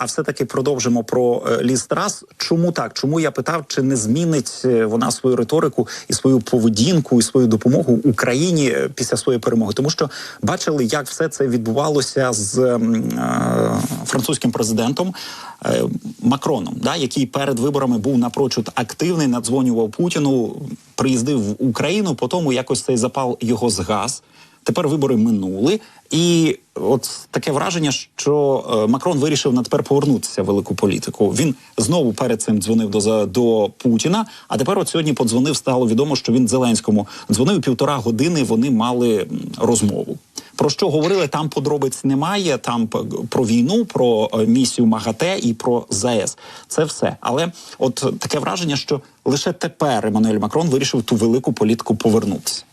А все таки продовжимо про е, ліс Трас. Чому так? Чому я питав, чи не змінить е, вона свою риторику і свою поведінку і свою допомогу Україні е, після своєї перемоги? Тому що бачили, як все це відбувалося з е, французьким президентом е, Макроном, да, який перед виборами був напрочуд активний, надзвонював Путіну, приїздив в Україну. Потім якось цей запал його згас. Тепер вибори минули, і от таке враження, що е, Макрон вирішив на тепер повернутися в велику політику. Він знову перед цим дзвонив до до Путіна. А тепер, от сьогодні, подзвонив, стало відомо, що він Зеленському дзвонив півтора години. Вони мали розмову. Про що говорили там подробиць немає. Там про війну, про е, місію МАГАТЕ і про ЗАЕС. Це все. Але от таке враження, що лише тепер Еммануель Макрон вирішив ту велику політику повернутися.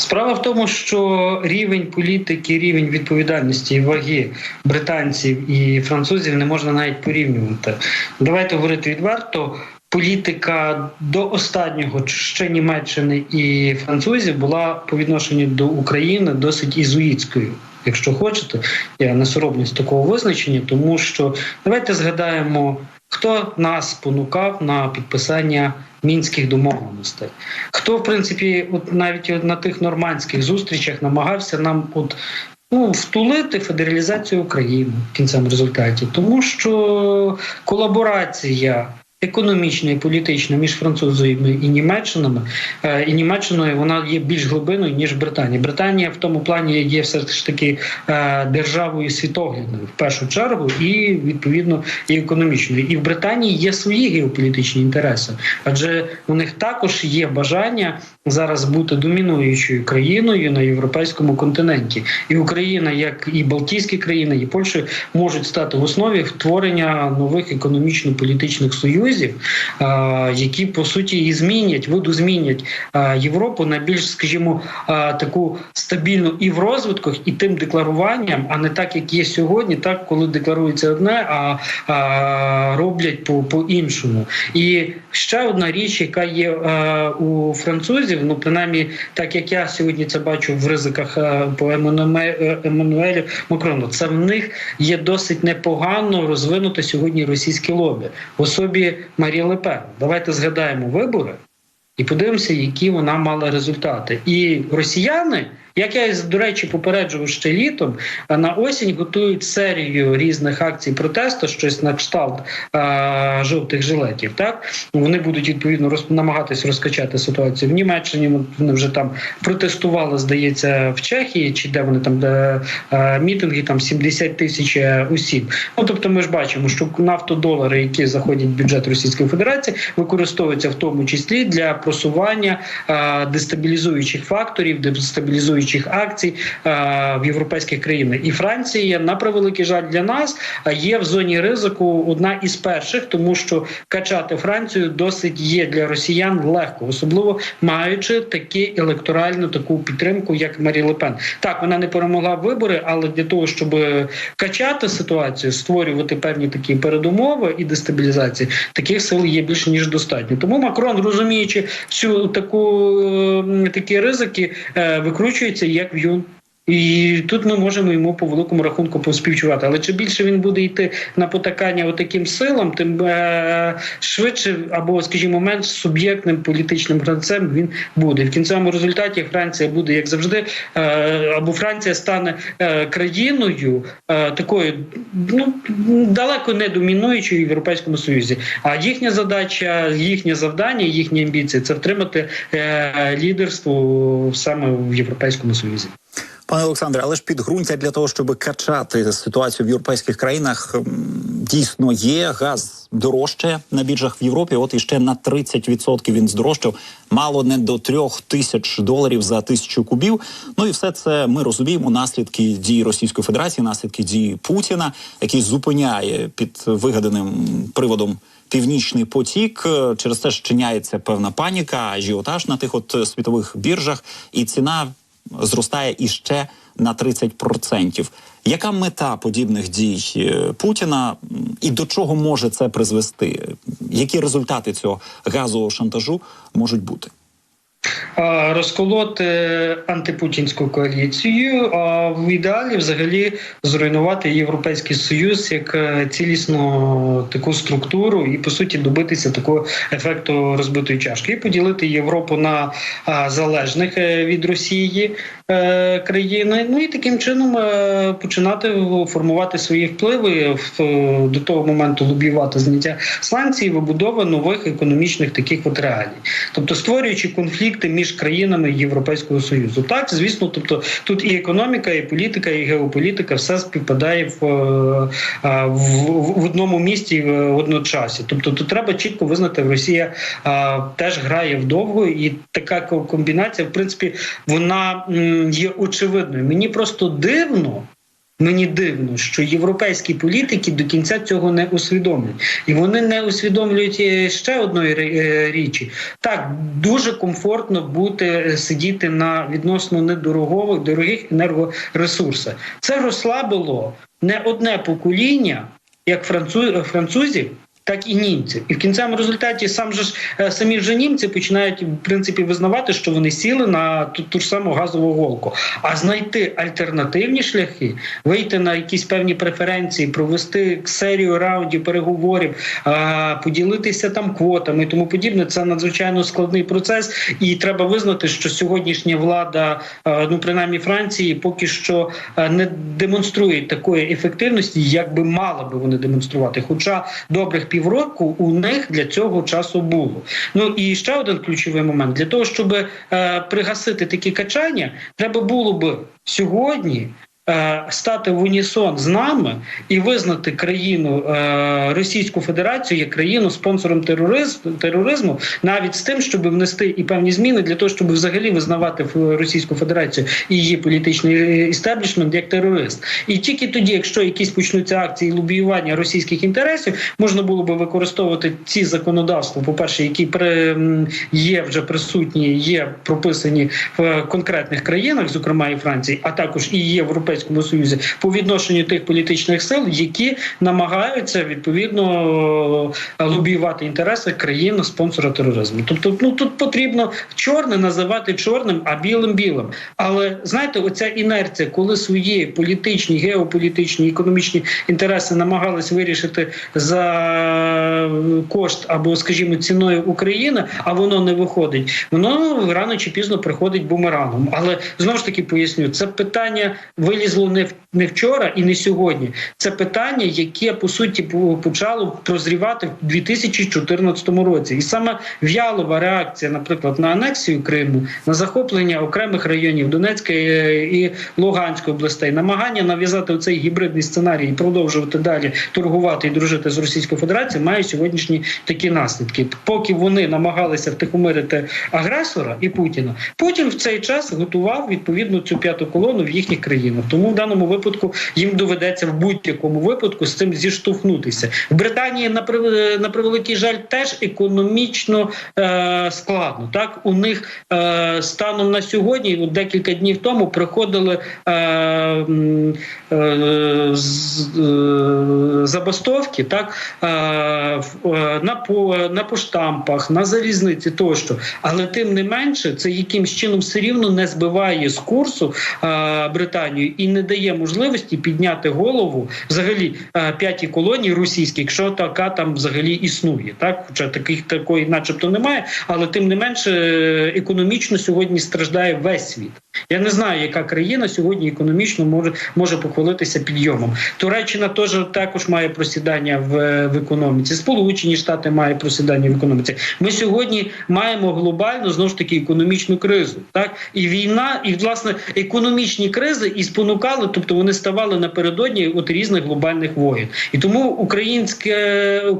Справа в тому, що рівень політики, рівень відповідальності і ваги британців і французів не можна навіть порівнювати. Давайте говорити відверто. Політика до останнього ще Німеччини і французів була по відношенню до України досить ізуїтською. Якщо хочете, я не соромлюсь такого визначення, тому що давайте згадаємо, хто нас спонукав на підписання мінських домовленостей. Хто, в принципі, от навіть на тих нормандських зустрічах намагався нам от. Ну, втулити федералізацію України в кінцевому результаті, тому що колаборація економічна і політична між французами і Німеччинами е, і Німеччиною вона є більш глибиною ніж Британія. Британія в тому плані є все ж таки е, державою світоглядною в першу чергу, і відповідно і економічною. І в Британії є свої геополітичні інтереси, адже у них також є бажання зараз бути домінуючою країною на європейському континенті, і Україна, як і Балтійські країни, і Польща можуть стати в основі творення нових економічно-політичних союзів, е, які по суті і змінять, видозмінять Європу на більш, скажімо, таку стабільну і в розвитках, і тим декларуванням, а не так, як є сьогодні, так коли декларується одне, а, роблять по, по іншому. І ще одна річ, яка є у французів, ну принаймні, так як я сьогодні це бачу в ризиках по Еммануе- Еммануелю Макрону, це в них є досить непогано розвинуте сьогодні російське лобі в особі Марії Лепен. Давайте згадаємо вибори і подивимося, які вона мала результати. І росіяни, як я до речі, попереджував ще літом, на осінь готують серію різних акцій протесту, щось на кшталт а, жовтих жилетів. Так вони будуть відповідно роз, намагатись розкачати ситуацію в Німеччині. Вони вже там протестували, здається, в Чехії, чи де вони там де а, мітинги, там 70 тисяч е, осіб. Ну тобто, ми ж бачимо, що нафтодолари, які заходять в бюджет Російської Федерації, використовуються в тому числі для просування а, дестабілізуючих факторів, дестабілізуючих акцій в європейських країнах. І Франція, на превеликий жаль для нас, а, є в зоні ризику одна із перших, тому що качати Францію досить є для росіян легко, особливо маючи такі електоральну таку підтримку, як Марі Лепен. Так, вона не перемогла вибори, але для того, щоб качати ситуацію, створювати певні такі передумови і дестабілізації, таких сил є більше ніж достатньо. Тому Макрон, розуміючи цю таку е, такі ризики, е, викручується як в'юн. І тут ми можемо йому по великому рахунку поспівчувати. Але чи більше він буде йти на потакання отаким силам, тим е, швидше або, скажімо, менш суб'єктним політичним гравцем він буде. В кінцевому результаті Франція буде, як завжди, е, або Франція стане е, країною е, такою, ну далеко не домінуючою в Європейському Союзі. А їхня задача, їхнє завдання, їхні амбіції це втримати е, лідерство саме в Європейському Союзі. Пане Олександре, але ж підґрунтя для того, щоб качати ситуацію в європейських країнах, дійсно є. Газ дорожче на біржах в Європі. От іще на 30% він здорожчав. Мало не до трьох тисяч доларів за тисячу кубів. Ну і все це ми розуміємо. Наслідки дії Російської Федерації, наслідки дії Путіна, який зупиняє під вигаданим приводом. Північний потік через це щиняється певна паніка, ажіотаж на тих от світових біржах, і ціна зростає іще на 30%. Яка мета подібних дій е, Путіна і до чого може це призвести? Які результати цього газового шантажу можуть бути? Розколоти антипутінську коаліцію, а в ідеалі взагалі зруйнувати європейський союз як е, цілісну таку структуру і по суті добитися такого ефекту розбитої чашки і поділити Європу на залежних е, від Росії е, країни. Ну і таким чином е, починати формувати свої впливи е, до того моменту лобіювати зняття санкцій, вибудова нових економічних таких от реалій, тобто створюючи конфлікти між країнами Європейського союзу. Так, звісно, тобто тут і економіка, і політика, і геополітика все співпадає в, е, в, в одному місті в одночасі. Тобто, тут треба чітко визнати, Росія теж грає вдовго, і така комбінація, в принципі, вона є очевидною. Мені просто дивно. Мені дивно, що європейські політики до кінця цього не усвідомлюють, і вони не усвідомлюють е, ще одної е, річі. Так дуже комфортно бути е, сидіти на відносно недорогових дорогих енергоресурсах. Це розслабило не одне покоління, як французів. Так і німців, і в кінцевому результаті сам же ж е, самі вже німці починають в принципі визнавати, що вони сіли на ту, ту ж саму газову голку. А знайти альтернативні шляхи, вийти на якісь певні преференції, провести серію раундів переговорів, поділитися там квотами і тому подібне. Це надзвичайно складний процес, і треба визнати, що сьогоднішня влада, е, ну принаймні Франції, поки що е, не демонструє такої ефективності, як би мали би вони демонструвати. Хоча добрих півроку у них для цього часу було. Ну і ще один ключовий момент для того, щоб е, пригасити такі качання, треба було б сьогодні. Е, Стати в унісон з нами і визнати країну е, Російську Федерацію як країну спонсором тероризму, навіть з тим, щоб внести і певні зміни для того, щоб взагалі визнавати ф- Російську Федерацію і її політичний істеблішмент як терорист. І тільки тоді, якщо якісь почнуться акції лобіювання російських інтересів, можна було би використовувати ці законодавства, по перше, які при є вже присутні, є прописані в конкретних країнах, зокрема і Франції, а також і є в Європейському Союзі по відношенню тих політичних сил, які намагаються відповідно е, лобіювати інтереси країн спонсора тероризму. Тобто, ну тут потрібно чорне називати чорним, а білим білим. Але знаєте, оця інерція, коли свої політичні, геополітичні, економічні інтереси намагались вирішити за кошт або, скажімо, ціною України, а воно не виходить, воно рано чи пізно приходить бумерангом. Але знову ж таки поясню, це питання вилізло не в не вчора і не сьогодні. Це питання, яке по суті почало прозрівати в 2014 році, і саме в'ялова реакція, наприклад, на анексію Криму, на захоплення окремих районів Донецької е, і Луганської областей, намагання нав'язати цей гібридний сценарій і продовжувати далі торгувати і дружити з Російською Федерацією, має сьогоднішні такі наслідки. Поки вони намагалися втихомирити агресора і Путіна, Путін в цей час готував відповідно цю п'яту колону в їхніх країнах. Тому в даному випадку їм доведеться в будь-якому випадку з цим зіштовхнутися. В Британії на на превеликий жаль теж економічно е, складно. Так у них е, станом на сьогодні, от декілька днів тому, приходили е, е, е, забастовки, так е, е, на по на поштампах, на залізниці тощо. Але тим не менше, це якимсь чином все рівно не збиває з курсу е, Британію і не дає можливості підняти голову взагалі е, п'ятій колонії російській, якщо така там взагалі існує. Так, хоча таких такої, начебто, немає, але тим не менше е, економічно сьогодні страждає весь світ. Я не знаю, яка країна сьогодні економічно може може похвалитися підйомом. Туреччина теж також має просідання в, в економіці. Сполучені Штати мають просідання в економіці. Ми сьогодні маємо глобальну знову ж таки економічну кризу. Так і війна, і власне економічні кризи і спонукали, тобто вони ставали напередодні от різних глобальних воєн. І тому українське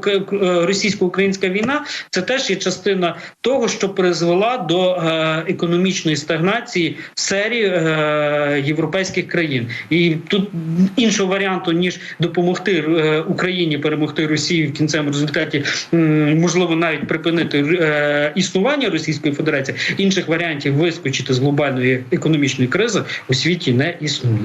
е, російсько-українська війна це теж є частина того, що призвела до е, економічної стагнації в серії е, європейських країн. І тут іншого варіанту ніж допомогти е, Україні перемогти Росію в кінцевому результаті, м, можливо, навіть припинити е, існування Російської Федерації. Інших варіантів вискочити з глобальної економічної кризи у світі не існує.